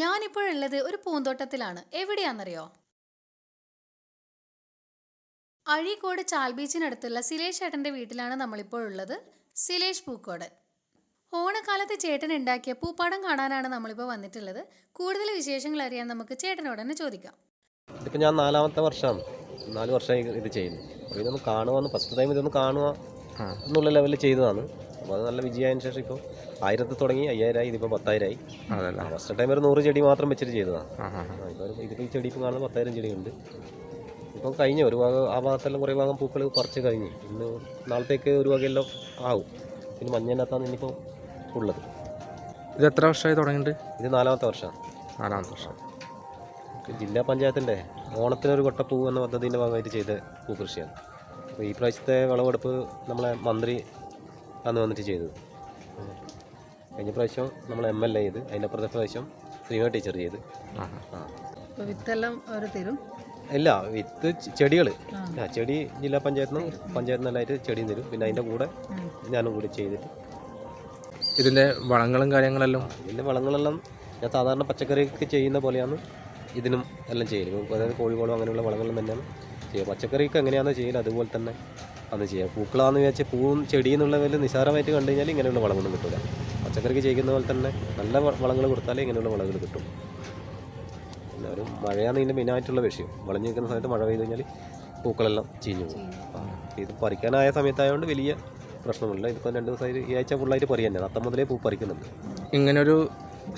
ഞാനിപ്പോഴുള്ളത് ഒരു പൂന്തോട്ടത്തിലാണ്. എവിടെയാണെന്നറിയോ? അഴീക്കോട് ചാൽ ബീച്ചിനടുത്തുള്ള സിലേഷ് ചേട്ടന്റെ വീട്ടിലാണ് നമ്മളിപ്പോൾ ഉള്ളത് സിലേഷ് പൂക്കോട്. ഓണക്കാലത്ത് ചേട്ടൻ ഉണ്ടാക്കിയ പൂപ്പാടം കാണാനാണ് നമ്മളിപ്പോൾ വന്നിട്ടുള്ളത്. കൂടുതൽ വിശേഷങ്ങൾ അറിയാൻ നമുക്ക് ചേട്ടനോട് തന്നെ ചോദിക്കാം. ഇതിപ്പോൾ ഞാൻ നാലാമത്തെ വർഷമാണ്. നാല് വർഷമായി ഇത് ചെയ്യുന്നു. അപ്പോൾ ഇതൊന്ന് കാണുക ഫസ്റ്റ് ടൈം ഇതൊന്ന് കാണുക എന്നുള്ള ലെവലിൽ ചെയ്തതാണ്. അപ്പോൾ അത് നല്ല വിജയമായതിനു ശേഷം ഇപ്പോൾ ആയിരത്തിൽ തുടങ്ങി അയ്യായിരമായി ഇതിപ്പോൾ പത്തായിരമായി. അതല്ല ഫസ്റ്റ് ടൈം ഒരു നൂറ് ചെടി മാത്രം വെച്ചിട്ട് ചെയ്തതാണ്. ഇപ്പോൾ ഇതിപ്പോൾ ഈ ചെടി ഇപ്പോൾ കാണുന്ന പത്തായിരം ചെടിയുണ്ട് ഇപ്പം കഴിഞ്ഞു ഒരു ഭാഗം ആ ഭാഗത്തെല്ലാം കുറേ ഭാഗം പൂക്കൾ പറിച്ച് കഴിഞ്ഞ് ഇന്ന് നാളത്തേക്ക് ഒരു വകയെല്ലാം ആവും. പിന്നെ മഞ്ഞനകത്താണ് ഇനിയിപ്പോൾ ഉള്ളത്. ഇത് എത്ര വർഷമായി തുടങ്ങിയിട്ട്? ഇത് നാലാമത്തെ വർഷമാണ്. നാലാമത്തെ വർഷം. ജില്ലാ പഞ്ചായത്തിന്റെ ഓണത്തിനൊരു കൊട്ട പൂവെന്ന പദ്ധതിന്റെ ഭാഗമായിട്ട് ചെയ്ത പൂക്കൃഷിയാണ്. അപ്പോൾ ഈ പ്രാവശ്യത്തെ വിളവെടുപ്പ് നമ്മളെ മന്ത്രി അന്ന് വന്നിട്ട് ചെയ്തത്. കഴിഞ്ഞ പ്രാവശ്യം നമ്മൾ എം എൽ എ ചെയ്ത് അതിന്റെ അപ്പുറത്തെ പ്രാവശ്യം ശ്രീമ ടീച്ചർ ചെയ്ത്. വിത്തെല്ലാം അവർ തരും? ഇല്ല വിത്ത് ചെടികൾ ആ. ചെടി ജില്ലാ പഞ്ചായത്തിൽ പഞ്ചായത്ത് പഞ്ചായത്തിൽ ചെടി ചെടിയും തരും. പിന്നെ അതിന്റെ കൂടെ ഞാനും കൂടി ചെയ്തിട്ട്. ഇതിന്റെ വളങ്ങളും കാര്യങ്ങളെല്ലാം? ഇതിന്റെ വളങ്ങളെല്ലാം ഞാൻ സാധാരണ പച്ചക്കറിക്ക് ചെയ്യുന്ന പോലെയാണ് ഇതിനും എല്ലാം ചെയ്യുന്നത് അതായത് കോഴിക്കോളം അങ്ങനെയുള്ള വളങ്ങളും തന്നെയാണ് ചെയ്യുക. പച്ചക്കറിക്ക് എങ്ങനെയാണെന്ന് ചെയ്യൽ അതുപോലെ തന്നെ അന്ന് ചെയ്യാം. പൂക്കളാന്ന് വിചാരിച്ച് പൂവും ചെടി എന്നുള്ളതിൽ നിസാരമായിട്ട് കണ്ടു കഴിഞ്ഞാൽ ഇങ്ങനെയുള്ള വളങ്ങൾ കിട്ടില്ല പച്ചക്കറിക്ക് ചെയ്യുന്ന പോലെ തന്നെ നല്ല വളങ്ങൾ കൊടുത്താലേ ഇങ്ങനെയുള്ള വളങ്ങൾ കിട്ടും. പിന്നെ ഒരു മഴയാണ് ഇതിന്റെ മെയിനായിട്ടുള്ള വിഷയം. വളഞ്ഞു നിൽക്കുന്ന സമയത്ത് മഴ പെയ്ത് കഴിഞ്ഞാൽ പൂക്കളെല്ലാം ചീഞ്ഞു പോകും. ഇത് പറിക്കാനായ സമയത്തായതുകൊണ്ട് വലിയ പ്രശ്നമില്ല ഇതിപ്പോൾ രണ്ട് ദിവസമായിട്ട് ഈ ആഴ്ച ഫുള്ളായിട്ട് പറിയാൻ തന്നെ. അത്തം മുതലേ പൂ പറിക്കുന്നുണ്ട്. ഇങ്ങനൊരു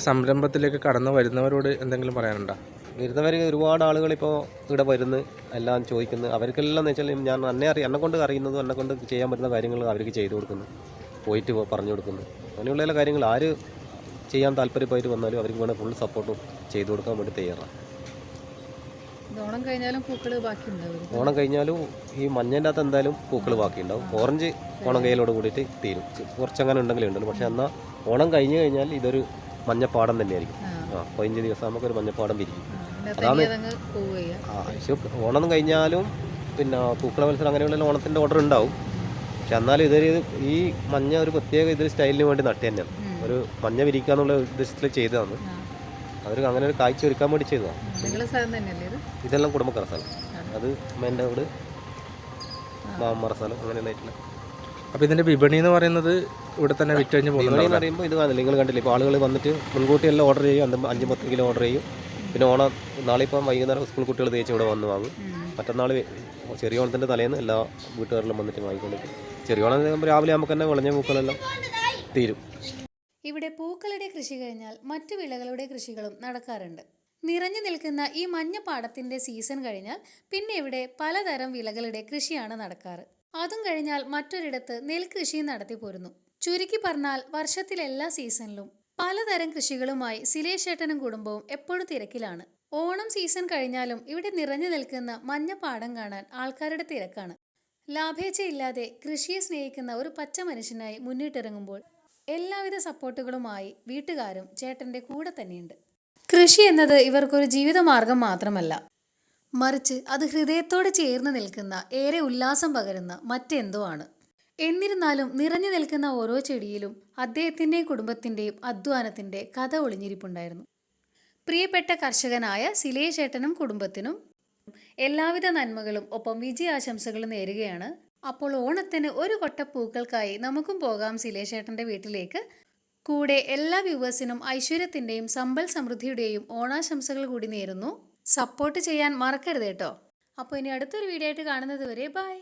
സംരംഭത്തിലേക്ക് കടന്നു വരുന്നവരോട് എന്തെങ്കിലും പറയാനുണ്ടോ? വരുന്നവർ ഒരുപാട് ആളുകൾ ഇപ്പോൾ ഇവിടെ വരുന്നു എല്ലാം ചോദിക്കുന്നു. അവർക്കെല്ലാം എന്ന് വെച്ചാൽ ഞാൻ എന്നെ അറിയാം എന്നെ കൊണ്ട് അറിയുന്നതും എന്നെ കൊണ്ട് ചെയ്യാൻ പറ്റുന്ന കാര്യങ്ങൾ അവർക്ക് ചെയ്തു കൊടുക്കുന്നു. പോയിട്ട് പറഞ്ഞു കൊടുക്കുന്നു. അങ്ങനെയുള്ള എല്ലാ കാര്യങ്ങൾ ആര് ചെയ്യാൻ താല്പര്യമായിട്ട് വന്നാലും അവർക്ക് വേണേൽ ഫുൾ സപ്പോർട്ടും ചെയ്തു കൊടുക്കാൻ വേണ്ടി തയ്യാറാണ് ഓണം കഴിഞ്ഞാലും പൂക്കൾ ബാക്കി ഉണ്ടാവും. ഓണം കഴിഞ്ഞാലും ഈ മഞ്ഞന്റെ അകത്ത് എന്തായാലും പൂക്കൾ ബാക്കിയുണ്ടാവും ഓറഞ്ച് ഓണം കയ്യിലോട് കൂടിയിട്ട് തീരും. കുറച്ചങ്ങനെ ഉണ്ടെങ്കിലും ഉണ്ടല്ലോ. പക്ഷേ എന്നാൽ ഓണം കഴിഞ്ഞ് കഴിഞ്ഞാൽ ഇതൊരു മഞ്ഞപ്പാടം തന്നെയായിരിക്കും. ആ പതിനഞ്ച് ദിവസം നമുക്ക് ഒരു മഞ്ഞപ്പാടം പിരിക്കും. അതാണ് ആ പക്ഷെ ഓണം കഴിഞ്ഞാലും പിന്നെ പൂക്കള മത്സരം അങ്ങനെയുള്ള ഓണത്തിന്റെ ഓർഡർ ഉണ്ടാവും. പക്ഷെ എന്നാലും ഇതൊരു ഈ മഞ്ഞ ഒരു പ്രത്യേക ഇതൊരു സ്റ്റൈലിന് വേണ്ടി നട്ടി തന്നെയാണ്. ഒരു മഞ്ഞ വിരിക്കുക എന്നുള്ള ഉദ്ദേശത്തിൽ ചെയ്തതാണ്. അവർ അങ്ങനെ ഒരു കാഴ്ച ഒരുക്കാൻ വേണ്ടി ചെയ്തതാണ്. ഇതെല്ലാം കുടുംബക്കാര സ്ഥലം. അത് അമ്മേന്റെ വീട് മാമ്മറ സ്ഥലം അങ്ങനെയുള്ളതായിട്ടുള്ള അപ്പോൾ ഇതിന്റെ വിപണി എന്ന് പറയുന്നത് ഇവിടെ തന്നെ വിറ്റഴിഞ്ഞ് വിപണി എന്ന് പറയുമ്പോൾ ഇത് കാണില്ല നിങ്ങൾ കണ്ടില്ല? ഇപ്പോൾ ആളുകൾ വന്നിട്ട് മുൻകൂട്ടി എല്ലാം ഓർഡർ ചെയ്യും. അന്ന് അഞ്ച് പത്ത് കിലോ ഓർഡർ ചെയ്യും. പിന്നെ ഓണം നാളെ ഇപ്പം വൈകുന്നേരം സ്കൂൾ കുട്ടികൾ തേച്ച് ഇവിടെ വന്ന് വാങ്ങും. മറ്റന്നാൾ ചെറിയ ഓണത്തിന്റെ തലേന്ന് എല്ലാ വീട്ടുകാരിലും വന്നിട്ട് വാങ്ങിക്കൊണ്ട് ചെറിയ ഓണം രാവിലെ നമുക്ക് തന്നെ വിളഞ്ഞ പൂക്കളെല്ലാം തീരും. ഇവിടെ പൂക്കളുടെ കൃഷി കഴിഞ്ഞാൽ മറ്റു വിളകളുടെ കൃഷികളും നടക്കാറുണ്ട്. നിറഞ്ഞു നിൽക്കുന്ന ഈ മഞ്ഞ പാടത്തിന്റെ സീസൺ കഴിഞ്ഞാൽ പിന്നെ ഇവിടെ പലതരം വിളകളുടെ കൃഷിയാണ് നടക്കാറ്. അതും കഴിഞ്ഞാൽ മറ്റൊരിടത്ത് നെൽകൃഷി നടത്തി പോരുന്നു. ചുരുക്കി പറഞ്ഞാൽ വർഷത്തിലെല്ലാ സീസണിലും പലതരം കൃഷികളുമായി സിലേഷ് ചേട്ടനും കുടുംബവും എപ്പോഴും തിരക്കിലാണ്. ഓണം സീസൺ കഴിഞ്ഞാലും ഇവിടെ നിറഞ്ഞു നിൽക്കുന്ന മഞ്ഞ പാടം കാണാൻ ആൾക്കാരുടെ തിരക്കാണ്. ലാഭേച്ഛയില്ലാതെ കൃഷിയെ സ്നേഹിക്കുന്ന ഒരു പച്ച മനുഷ്യനായി മുന്നിട്ടിറങ്ങുമ്പോൾ എല്ലാവിധ സപ്പോർട്ടുകളുമായി വീട്ടുകാരും ചേട്ടന്റെ കൂടെ തന്നെയുണ്ട്. കൃഷി എന്നത് ഇവർക്കൊരു ജീവിതമാർഗം മാത്രമല്ല. മറിച്ച് അത് ഹൃദയത്തോട് ചേർന്ന് നിൽക്കുന്ന ഏറെ ഉല്ലാസം പകരുന്ന മറ്റെന്തോ ആണ്. എന്നിരുന്നാലും നിറഞ്ഞു നിൽക്കുന്ന ഓരോ ചെടിയിലും അദ്ദേഹത്തിന്റെയും കുടുംബത്തിന്റെയും അധ്വാനത്തിന്റെ കഥ ഒളിഞ്ഞിരിപ്പുണ്ടായിരുന്നു. പ്രിയപ്പെട്ട കർഷകനായ സിലേശേട്ടനും കുടുംബത്തിനും എല്ലാവിധ നന്മകളും ഒപ്പം വിജയാശംസകളും നേരുകയാണ്. അപ്പോൾ ഓണത്തിന് ഒരു കൊട്ട പൂക്കൾക്കായി നമുക്കും പോകാം സിലേശേട്ടന്റെ വീട്ടിലേക്ക്. കൂടെ എല്ലാ വ്യൂവേഴ്സിനും ഐശ്വര്യത്തിന്റെയും സമ്പൽ സമൃദ്ധിയുടെയും ഓണാശംസകൾ കൂടി നേരുന്നു. സപ്പോർട്ട് ചെയ്യാൻ മറക്കരുത് കേട്ടോ. അപ്പോൾ ഇനി അടുത്തൊരു വീഡിയോ ആയിട്ട് കാണുന്നത് വരെ ബൈ.